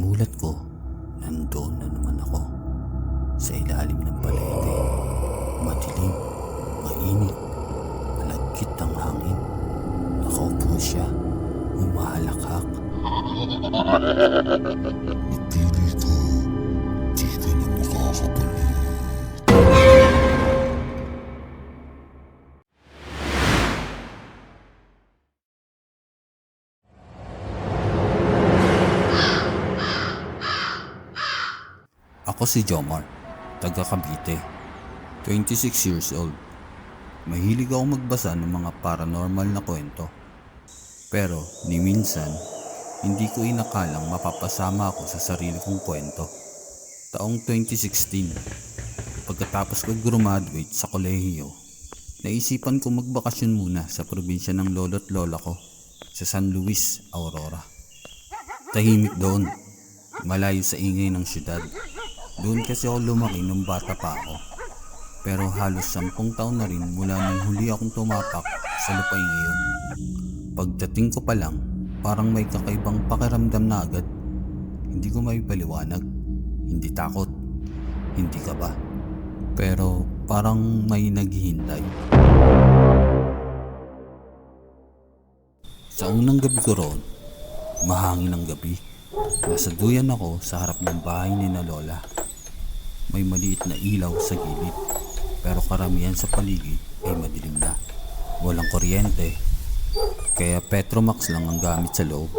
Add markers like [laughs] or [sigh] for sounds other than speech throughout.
Pagmulat ko, nandoon na naman ako. Sa ilalim ng palete. Madilim, mainit, malagkit ang hangin. Nakaupo siya, humahalakhak. Pili ka. Di ka na makakabalik. Ako si Jomar, taga Cavite. 26 years old. Mahilig ako magbasa ng mga paranormal na kwento. Pero ni minsan, hindi ko inakalang mapapasama ako sa sarili kong kwento. Taong 2016, pagkatapos ko graduate sa kolehiyo, naisipan ko magbakasyon muna sa probinsya ng lolo't lola ko sa San Luis, Aurora. Tahimik doon, malayo sa ingay ng syudad. Doon kasi ako lumaki nung bata pa ako. Pero halos sampung taon na rin mula nung huli akong tumapak sa lupain iyon. Pagdating ko pa lang, parang may kakaibang pakiramdam na agad. Hindi ko may paliwanag. Hindi takot. Hindi ka ba? Pero parang may naghihintay. Sa unang gabi ko roon, mahangin ang gabi. Nasa duyan ako sa harap ng bahay ni na Lola. May maliit na ilaw sa gilid. Pero karamihan sa paligid ay madilim na. Walang kuryente. Kaya Petromax lang ang gamit sa loob.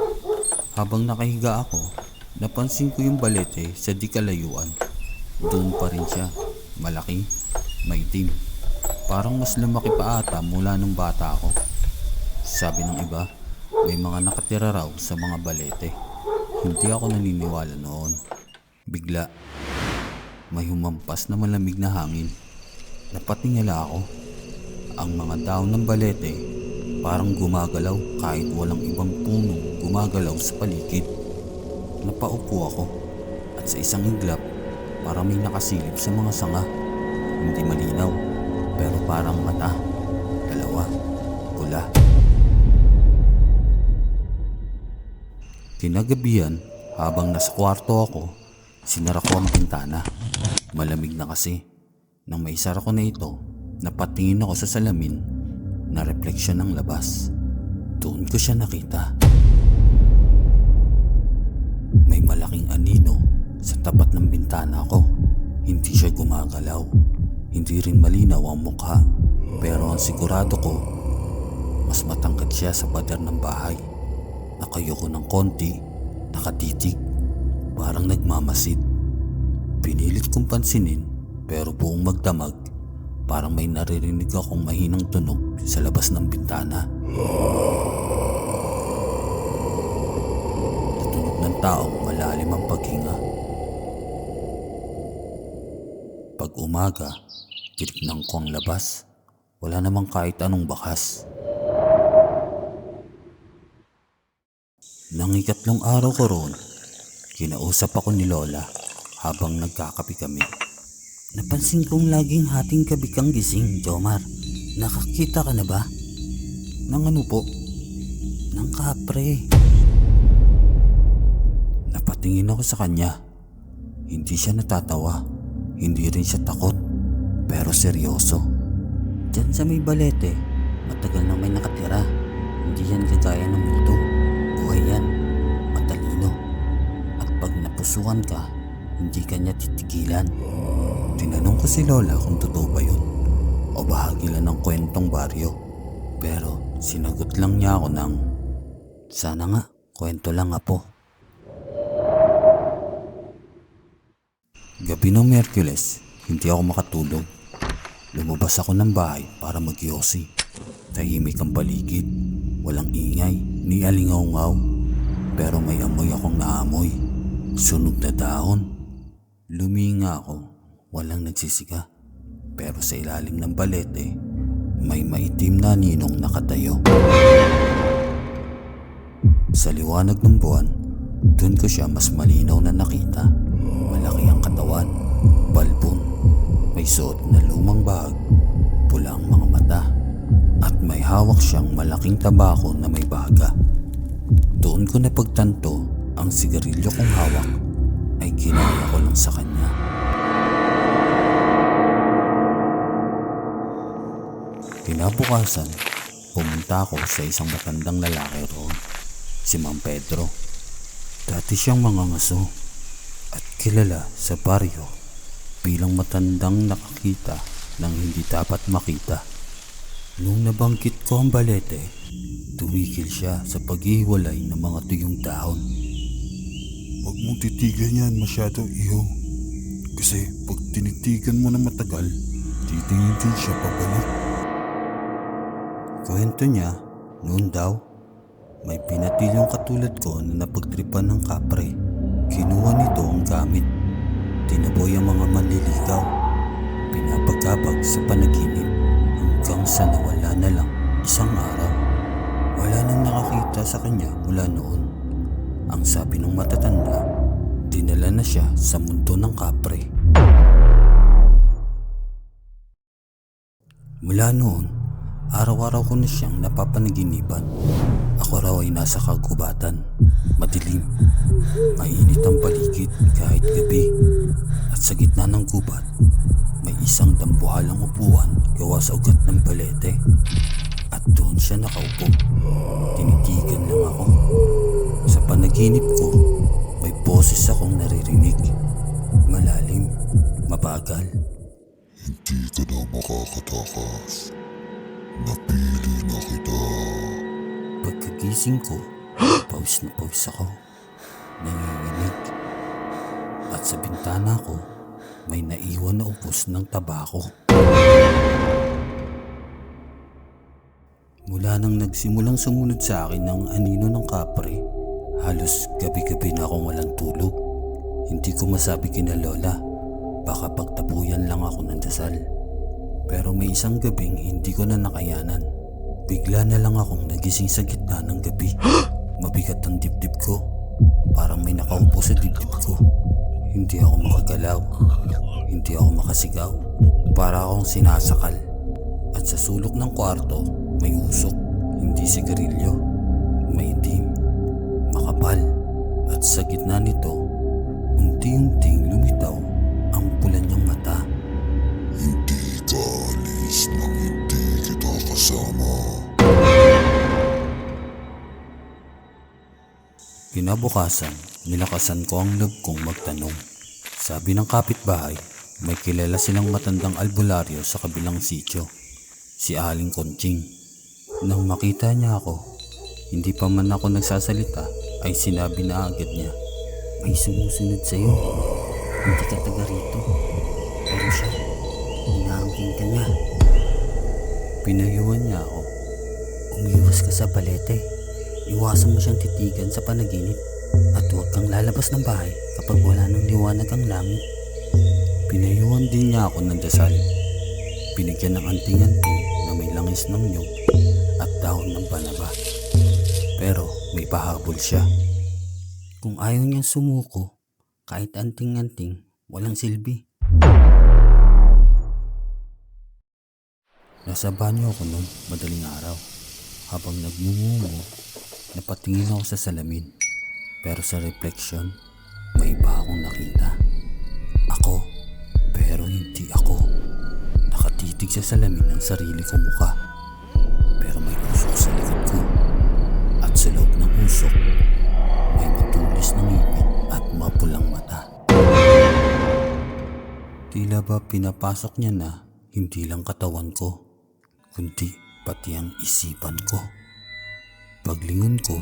Habang nakahiga ako, napansin ko yung balete sa di kalayuan. Doon pa rin siya. Malaki, maitim. Parang mas lumaki pa ata mula nung bata ako. Sabi ng iba, may mga nakatira raw sa mga balete. Hindi ako naniniwala noon. Bigla, may humampas na malamig na hangin. Napatingala ako. Ang mga daon ng balete parang gumagalaw kahit walang ibang puno gumagalaw sa paligid. Napaupo ako at sa isang iglap parang may nakasilip sa mga sanga. Hindi malinaw pero parang mata. Dalawa. Pula. Kinagabihan, habang nasa kwarto ako, sinara ko ang bintana. Malamig na kasi. Nang maisara ko na ito, napatingin ako sa salamin na refleksyon ng labas. Doon ko siya nakita. May malaking anino sa tapat ng bintana ko. Hindi siya gumagalaw. Hindi rin malinaw ang mukha. Pero ang sigurado ko, mas matangkad siya sa pader ng bahay. Nakayoko ng konti, nakatitig, parang nagmamasid. Pinilit kong pansinin pero buong magdamag, parang may naririnig akong mahinang tunog sa labas ng bintana. Natunog ng taong malalim ang paghinga. Pag umaga, tinignan ko ang labas. Wala namang kahit anong bakas. Nang ikatlong araw ko roon, kinausap ako ni Lola habang nagkakapi kami. Napansin kong laging hating gabi kang gising, Jomar. Nakakita ka na ba? Nang ano po? Nang kapre. Napatingin ako sa kanya. Hindi siya natatawa. Hindi rin siya takot. Pero seryoso. Diyan sa may balete, matagal na may nakatira. Hindi yan kagaya ng multo. Buhay yan. Matalino. At pag napusukan ka, hindi ka niya titigilan. Tinanong ko si Lola kung totoo ba yun o bahagi lang ng kwentong baryo. Pero sinagot lang niya ako ng, sana nga, kwento lang apo. Gabi ng Merkules, hindi ako makatulog. Lumabas ako ng bahay para magyosi. Tahimik ang paligid. Walang ingay, ni alingaw-ngaw. Pero may amoy akong naamoy. Sunog na dahon. Luminga ako. Walang nagsisiga. Pero sa ilalim ng balete, may maitim na ninong nakatayo. Sa liwanag ng buwan, dun ko siya mas malinaw na nakita. Malaki ang katawan, balbon, may suot na lumang bag, pula ang mga mata, at may hawak siyang malaking tabako na may baga. Doon ko napagtanto Ang sigarilyo kong hawak ay ginaya ko lang sa kanya. Kinabukasan, pumunta ako sa isang matandang lalaki roon, si Mang Pedro. Dati siyang mangangaso at kilala sa baryo bilang matandang nakakita ng hindi dapat makita. Nung nabanggit ko ang balete, tumigil siya sa paghiwalay ng mga tuyong dahon. Huwag mong titigan yan masyado, iho. Kasi pag tinitigan mo na matagal, titingin din siya pabalik. Kwento niya, noon daw, may pinatilyong katulad ko na napagtripan ng kapre. Kinuha nito ang gamit. Tinaboy ang mga manliligaw. Pinapagkapag sa panaginip hanggang sa nawala na lang isang araw. Wala nang nakakita sa kanya mula noon. Ang sabi ng matatanda, dinala na siya sa mundo ng kapre. Mula noon, araw-araw ko na siyang napapanaginipan. Ako raw ay nasa kagubatan, madilim, mainit ang paligid kahit gabi. At sa gitna ng gubat, may isang dambuhalang upuan gawa sa ugat ng balete. At doon siya nakaupo. Tinitigan lang ako. Sa panaginip ko, may boses akong naririnig. Malalim, mabagal. Hindi ka na makakatakas. Napili na kita. Pagkagising ko, [gasps] pawis na pawis ako. Nanginginig. At sa bintana ko, may naiwan na upos ng tabako. Mula nang nagsimulang sumunod sa akin ng anino ng kapre, halos gabi-gabi na akong walang tulog. Hindi ko masabi kina Lola, baka pagtapuyan lang ako ng dasal. Pero may isang gabing hindi ko na nakayanan. Bigla na lang akong nagising sa gitna ng gabi. [gasps] Mabigat ang dibdib ko. Parang may nakaupo sa dibdib ko. Hindi ako makagalaw. Hindi ako makasigaw. Para akong sinasakal. At sa sulok ng kwarto, may usok. Hindi sigarilyo. May itim. Makapal. At sa gitna nito, unti-unting lumitaw ang pula niyang mata. Hindi ka alis nang hindi kita kasama. Kinabukasan, nilakasan ko ang loob kong magtanong. Sabi ng kapitbahay, may kilala silang matandang albularyo sa kabilang sityo, si Aling Konching. Nang makita niya ako, hindi pa man ako nagsasalita, ay sinabi na agad niya, May sumusunod sa'yo. Hindi ka taga rito. Pero siya, inaangking ka niya. Pinayuhan niya ako. Umiwas ka sa balete. Iwasan mo siyang titigan sa panaginip at huwag kang lalabas ng bahay kapag wala ng liwanag ang langit. Pinayuhan din niya ako ng dasal. Binigyan ng anting-anting na may langis ng nyug at dahon ng banaba. Pero may pahabol siya. Kung ayaw niyang sumuko, kahit anting-anting, walang silbi. Nasa banyo ako noon madaling araw. Habang nagmumungo, napatingin ako sa salamin. Pero sa reflection, may iba akong nakita. Ako, pero hindi ako. Nakatitig sa salamin ng sarili kong mukha. Loob ng usok, may matulis na ngipin at mapulang mata. Tila ba pinapasok niya na hindi lang katawan ko, kundi pati ang isipan ko. Paglingon ko,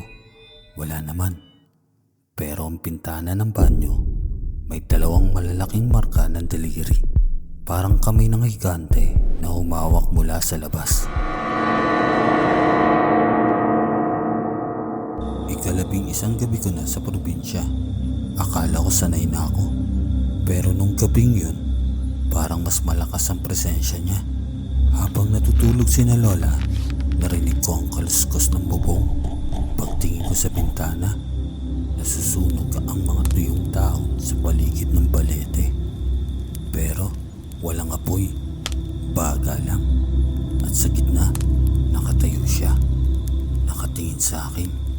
wala naman. Pero ang pintana ng banyo, may dalawang malalaking marka ng daliri. Parang kamay ng higante na humawak mula sa labas. Ikalabing isang gabi ko na sa probinsya. Akala ko sanay na ako. Pero nung gabing yun, parang mas malakas ang presensya niya. Habang natutulog si na Lola, narinig ko ang kaluskos ng bubong. Pagtingin ko sa bintana, nasusunog ang mga tuyong taon sa paligid ng balete. Pero walang apoy, baga lang. At sa gitna, nakatayo siya. Nakatingin sa akin,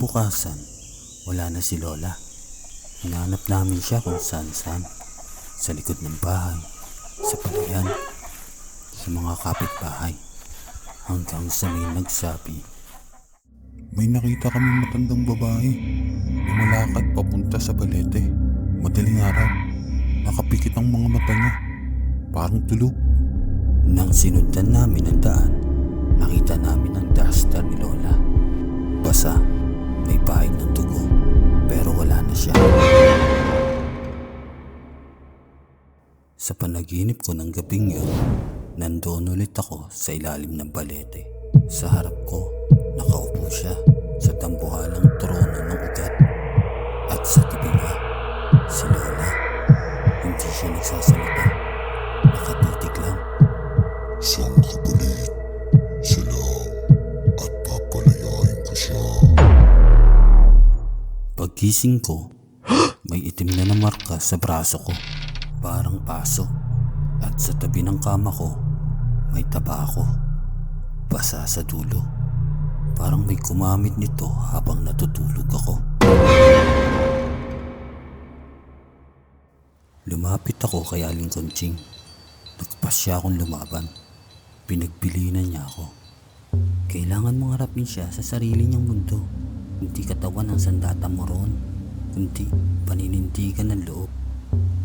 Kinabukasan, wala na si Lola. Hinanap namin siya kung saan-saan. Sa likod ng bahay, sa palayan, sa mga kapitbahay. Hanggang sa may nagsabi, May nakita kami matandang babae. Lumalakad papunta sa balete. Madaling araw. Nakapikit ang mga mata niya. Parang tulog. Nang sinundan namin ang daan, nakita namin ang duster ni Lola. Basa, may bahid ng dugo, pero wala na siya. Sa panaginip ko ng gabing yun, nandoon ulit ako sa ilalim ng balete. Sa harap ko, nakaupo siya sa tambuhalang Pagkising ko, may itim na na marka sa braso ko. Parang paso. At sa tabi ng kama ko, may tabako. Basa sa dulo. Parang may kumamit nito habang natutulog ako. Lumapit ako kay Aling Conching. Nagpas siya akong lumaban. Pinagbilinan niya ako. Kailangan mong harapin siya sa sarili niyang mundo. Hindi katawan ng sandata mo roon, kundi paninindigan ng loob.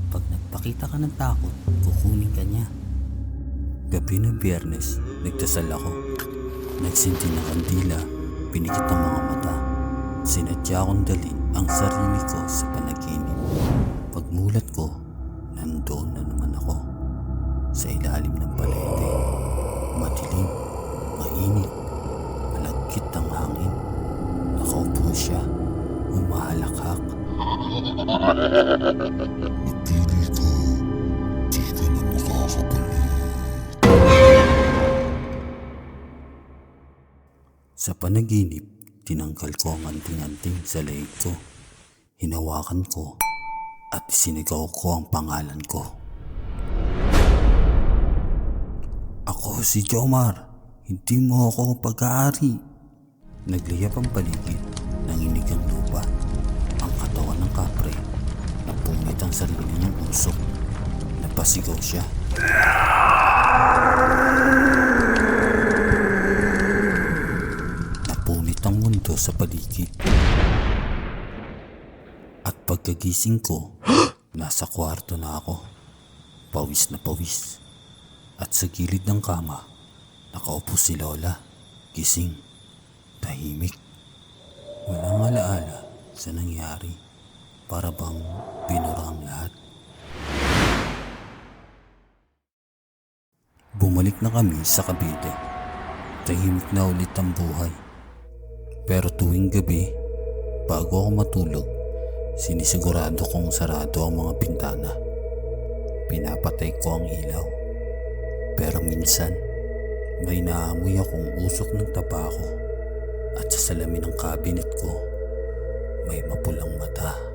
Pag nagpakita ka ng takot, kukunin ka niya. Gabi ng biyernes, nagdasal ako. Nagsinti ng kandila, pinikit ang mga mata. Sinadya akong dalhin ang sarili ko sa panaginip. Pagmulat ko, nandoon na naman ako. Sa ilalim ng palete. [laughs] Sa panaginip, tinanggal ko ang anting-anting sa leeg ko. Hinawakan ko at sinigaw ko ang pangalan ko. Ako si Jomar. Hindi mo ako pag-aari. Nagliyap ang paligid, napungit ang sarili niyang usok. Napasigaw siya. Napunit ang mundo sa paligid. At pagkagising ko, [gasps] nasa kwarto na ako. Pawis na pawis. At sa gilid ng kama, nakaupo si Lola. Gising. Tahimik. Walang alaala sa nangyari. Para bang binura ang lahat. Bumalik na kami sa Cavite. Tahimik na ulit ang buhay. Pero tuwing gabi, bago ako matulog, sinisigurado kong sarado ang mga bintana. Pinapatay ko ang ilaw. Pero minsan, may naamoy akong usok ng tabako at sa salamin ng cabinet ko, may mapulang mata.